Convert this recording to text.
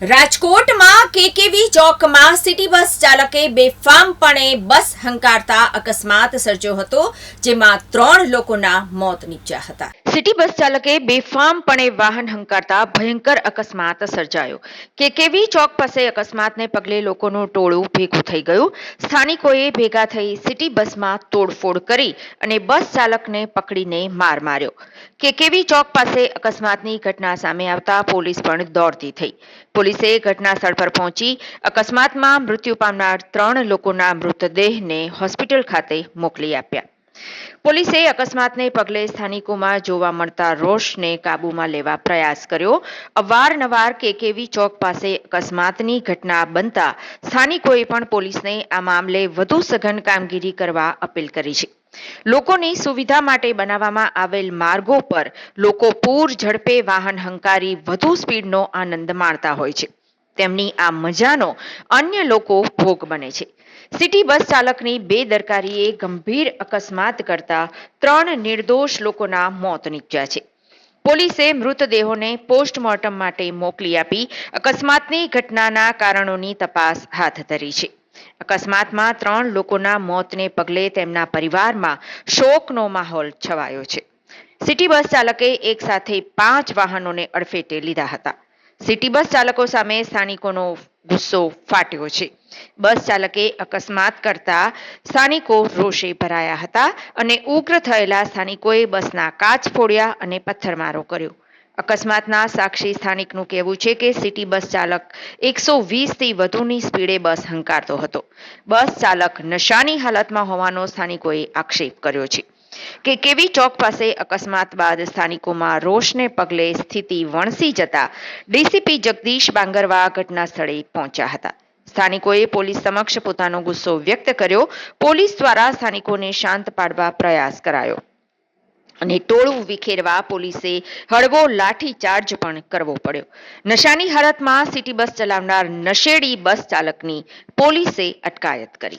રાજકોટમાં કેકેવી ચોકમાં city bus ચાલકે બેફામપણે બસ હંકારતા અકસ્માત સર્જ્યો હતો, જેમાં ત્રણ લોકોના મોત નીપજ્યા હતા. સિટી બસ ચાલકે બેફામપણે વાહન હંકારતા ભયંકર અકસ્માત સર્જાયો. કેકેવી ચોક પાસે અકસ્માતને પગલે લોકોનું ટોળું ભેગું થઈ ગયું. સ્થાનિકોએ ભેગા થઈ સિટી બસમાં તોડફોડ કરી અને બસ ચાલકને પકડીને માર માર્યો. કેકેવી ચોક પાસે અકસ્માતની ઘટના સામે આવતા પોલીસ પણ દોડતી થઈ. પોલીસે ઘટના સ્થળ પર પહોંચી અકસ્માતમાં મૃત્યુ પામનાર ત્રણ લોકોના મૃતદેહને હોસ્પિટલ ખાતે મોકલી આપ્યા. પોલીસે અકસ્માતને પગલે સ્થાનિકોમાં જોવા મળતા રોષને કાબૂમાં લેવા પ્રયાસ કર્યો. અવારનવાર કેકેવી ચોક પાસે અકસ્માતની ઘટના બનતા સ્થાનિકોએ પણ પોલીસને આ મામલે વધુ સઘન કામગીરી કરવા અપીલ કરી છે. લોકોની સુવિધા માટે બનાવવામાં આવેલ માર્ગો પર લોકો પૂર, ઝડપે વાહન હંકારી વધુ સ્પીડનો આનંદ માણતા હોય છે. તેમની આ મજાનો અન્ય લોકો ભોગ બને છે. સિટી બસ ચાલકની બેદરકારીએ ગંભીર અકસ્માત કરતા ત્રણ નિર્દોષ લોકોના મોત નીપજ્યા છે. પોલીસે મૃતદેહોને પોસ્ટમોર્ટમ માટે મોકલી આપી અકસ્માતની ઘટનાના કારણોની તપાસ હાથ ધરી છે. અકસ્માતમાં ત્રણ લોકોના મોતને પગલે તેમના પરિવારમાં શોકનો માહોલ છવાયો છે. સિટી બસ ચાલકે એક સાથે પાંચ વાહનોને અડફેટે લીધા હતા. સિટી બસ ચાલકો સામે સ્થાનિકોનો ગુસ્સો ફાટ્યો છે. બસ ચાલકે અકસ્માત કરતા સ્થાનિકો રોષે ભરાયા હતા અને ઉગ્ર થયેલા સ્થાનિકોએ બસના કાચ ફોડ્યા અને પથ્થરમારો કર્યો. અકસ્માતના સાક્ષી સ્થાનિકનું કહેવું છે કે સિટી બસ ચાલક એકસો વીસથી વધુની સ્પીડે બસ હંકારતો હતો. બસ ચાલક નશાની હાલતમાં હોવાનો સ્થાનિકોએ આક્ષેપ કર્યો છે. કે કેવી ચોક પાસે અકસ્માત બાદ સ્થાનિકોમાં રોષને પગલે સ્થિતિ વણસી જતા ડીસીપી જગદીશ બાંગરવા ઘટના સ્થળે પહોંચ્યા હતા. સ્થાનિકોએ પોલીસ સમક્ષ પોતાનો ગુસ્સો વ્યક્ત કર્યો. પોલીસ દ્વારા સ્થાનિકોને શાંત પાડવા પ્રયાસ કરાયો. અને ટોળું વિખેરવા પોલીસે હળવો લાઠી ચાર્જ પણ કરવો પડ્યો. નશાની હાલતમાં સિટી બસ ચલાવનાર નશેડી બસ ચાલકની પોલીસે અટકાયત કરી.